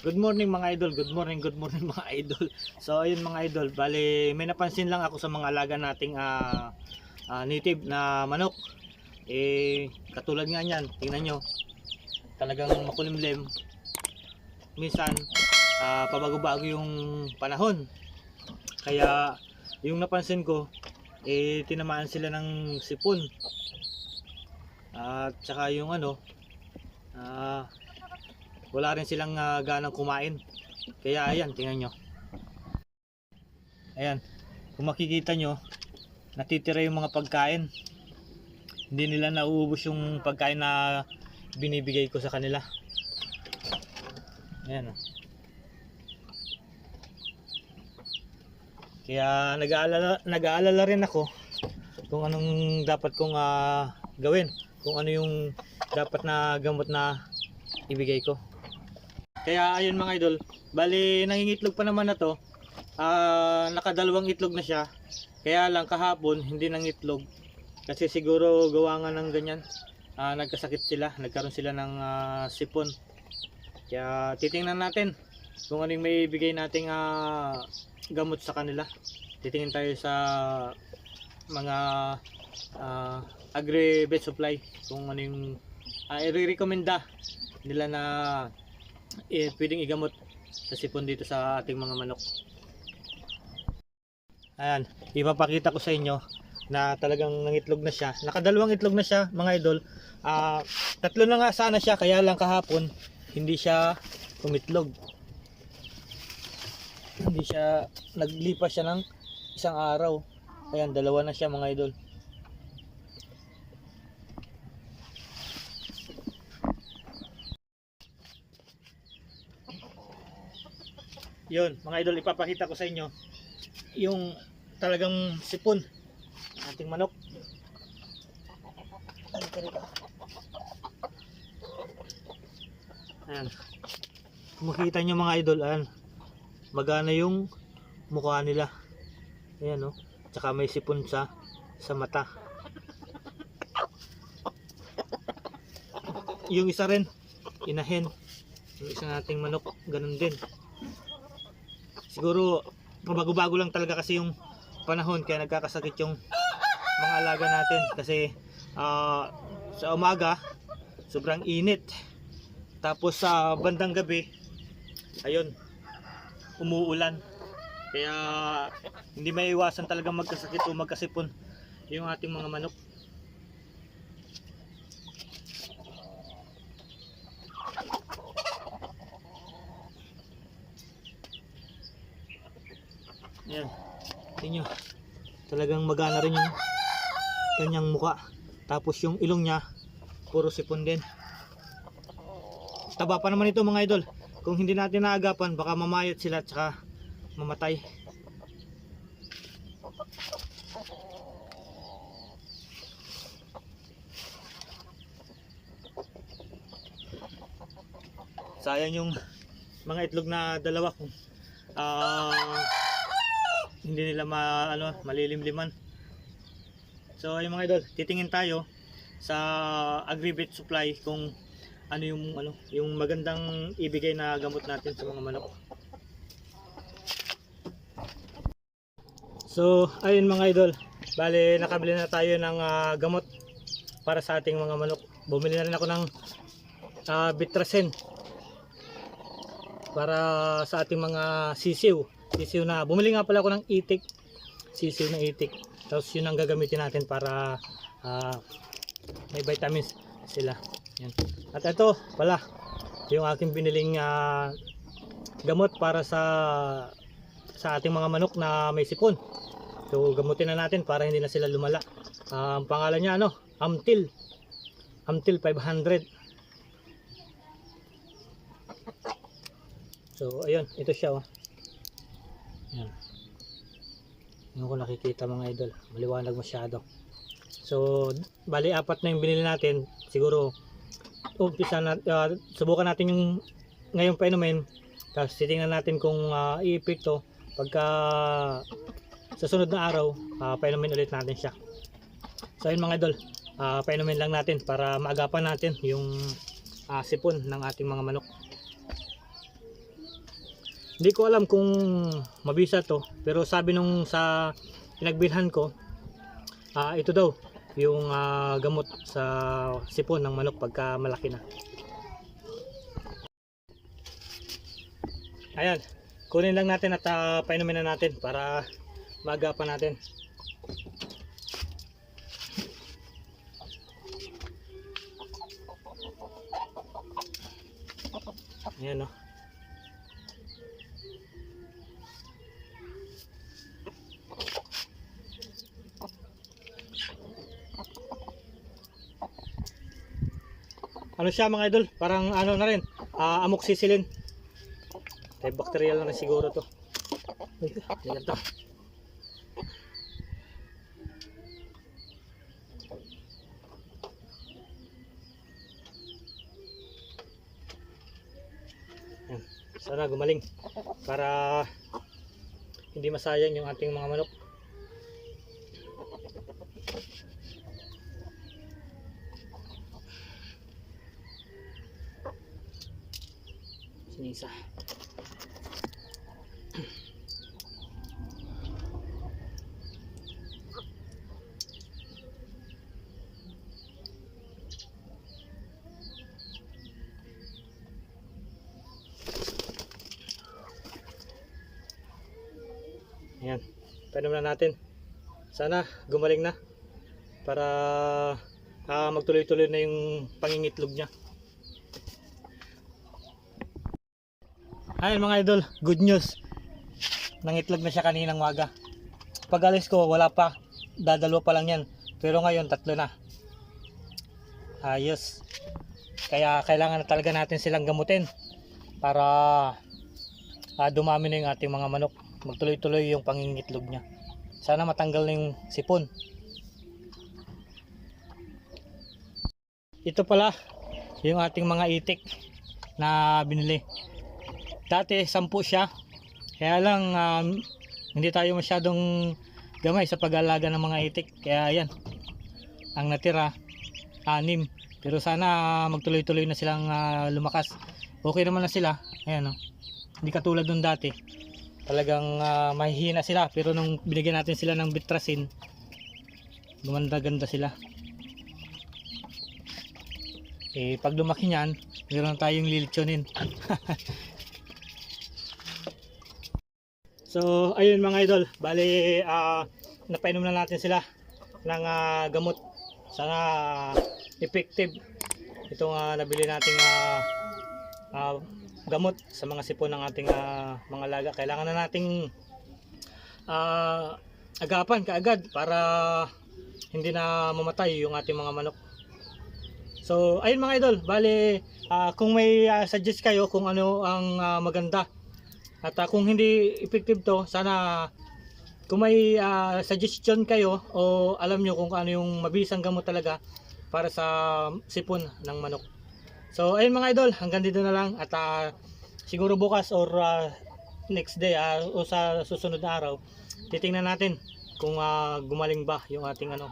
Good morning mga idol, good morning, good morning mga idol. So ayun mga idol, bali may napansin lang ako sa mga alaga nating ah, ah, native na manok. Eh katulad nga niyan, tingnan nyo. Talagang makulimlim. Minsan ah, pabago-bago yung panahon. Kaya yung napansin ko eh tinamaan sila ng sipon. At saka yung ano ah wala rin silang ah, ganang kumain. Kaya ayan, tingnan nyo. Ayan, kung makikita nyo, natitira yung mga pagkain. Hindi nila nauubos yung pagkain na binibigay ko sa kanila. Ayan. oh. Kaya nag-aalala, nag-aalala rin ako kung anong dapat kong ah, gawin. Kung ano yung dapat na gamot na ibigay ko. Kaya ayun mga idol, bali nangingitlog pa naman na to. Ah, nakadalawang itlog na siya. Kaya lang kahapon hindi nangitlog. Kasi siguro gawa nga ng ganyan. Ah, nagkasakit sila, nagkaroon sila ng ah, sipon. Kaya titingnan natin kung ano yung may bigay nating ah, gamot sa kanila. Titingin tayo sa mga ah, agri-vet supply kung ano yung uh, i-recommenda nila na eh, pwedeng igamot sa sipon dito sa ating mga manok. Ayan, ipapakita ko sa inyo na talagang nangitlog na siya. Nakadalawang itlog na siya, mga idol. Ah, tatlo na nga sana siya, kaya lang kahapon hindi siya umitlog. Hindi siya naglipas siya ng isang araw. Ayan, dalawa na siya mga idol. Yun, mga idol, ipapakita ko sa inyo yung talagang sipon ng ating manok. Ayan. Makikita nyo mga idol, ayan, magana yung mukha nila. Ayan, no? Tsaka may sipon sa, sa mata. Yung isa rin, inahin. Yung isa nating manok, ganun din siguro bago-bago lang talaga kasi yung panahon kaya nagkakasakit yung mga alaga natin. Kasi ah, sa umaga sobrang init. Tapos sa bandang gabi ayun umuulan. Kaya hindi may iwasan talaga magkasakit o magkasipon yung ating mga manok Ayan. Tingnan nyo. Talagang magana rin yung kanyang muka. Tapos yung ilong niya, puro sipon din. Taba pa naman ito mga idol. Kung hindi natin naagapan, baka mamayat sila at saka mamatay. Sayang yung mga itlog na dalawa kung ah hindi nila ma, ano, malilimliman. So ayun mga idol, titingin tayo sa Agribit Supply kung ano yung ano, yung magandang ibigay na gamot natin sa mga manok. So ayun mga idol, bale nakabili na tayo ng ah, gamot para sa ating mga manok. Bumili na rin ako ng uh, Bitrasen para sa ating mga sisiw sisiw na. Bumili nga pala ako ng itik. Sisiw na itik. Tapos yun ang gagamitin natin para ah, may vitamins sila. Yan. at ito pala yung aking biniling ah, gamot para sa sa ating mga manok na may sipon. So gamutin na natin para hindi na sila lumala. Ah, ang pangalan niya ano? Amtil. Amtil 500 So, ayun, ito siya oh. Yan. Yung ko nakikita mga idol, maliwanag masyado. So, bali apat na yung binili natin. Siguro umpisa na ah, subukan natin yung ngayong painumin. Tapos titingnan natin kung uh, iipekto pagka sa sunod na araw, uh, painumin ulit natin siya. So, ayun mga idol, ah, painumin lang natin para maagapan natin yung ah, sipon ng ating mga manok. Hindi ko alam kung mabisa to, pero sabi nung sa pinagbilhan ko, ah ito daw, yung ah, gamot sa sipon ng manok pagka malaki na. Ayan, kunin lang natin at ah, painumin na natin para magapan natin. Ayan o. Ano siya mga idol? Parang ano na rin, ah, amoxicillin. Ay, bacterial na rin siguro to. Ay, yan to. Yan. Sana gumaling para hindi masayang yung ating mga manok. Sinisa. Ayan. Painom na natin. Sana gumaling na. Para ah, magtuloy-tuloy na yung pangingitlog niya. Ayun mga idol, good news. Nangitlog na siya kaninang maga. Pag alis ko, wala pa. Dadalo pa lang yan. Pero ngayon, tatlo na. Ayos. Kaya kailangan na talaga natin silang gamutin para ah, dumami na yung ating mga manok. Magtuloy-tuloy yung pangingitlog niya. Sana matanggal na yung sipon. Ito pala yung ating mga itik na binili. Dati 10 siya. Kaya lang um, hindi tayo masyadong gamay sa pag-alaga ng mga itik. Kaya yan. Ang natira anim. Pero sana magtuloy-tuloy na silang ah, lumakas. Okay naman na sila. Ayan oh. Hindi katulad nung dati. Talagang ah, mahihina sila pero nung binigyan natin sila ng bitrasin gumanda-ganda sila. Eh pag lumaki niyan, meron tayong lilitsonin. So, ayun mga idol, bali ah napainom na natin sila ng ah, gamot. Sana effective itong ah, nabili nating ah, ah, gamot sa mga sipon ng ating ah, mga laga. Kailangan na nating ah, agapan kaagad para hindi na mamatay yung ating mga manok. So, ayun mga idol, bali ah, kung may ah, suggest kayo kung ano ang ah, maganda at ah, kung hindi effective to, sana kung may ah, suggestion kayo o alam nyo kung ano yung mabisang gamot talaga para sa sipon ng manok. So ayun mga idol, hanggang dito na lang at ah, siguro bukas or ah, next day ah, o sa susunod na araw, titingnan natin kung ah, gumaling ba yung ating ano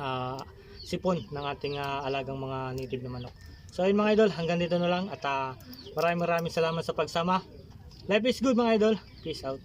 ah, sipon ng ating ah, alagang mga native na manok. So ayun mga idol, hanggang dito na lang at ah, maraming maraming salamat sa pagsama. Life is good mga idol. Peace out.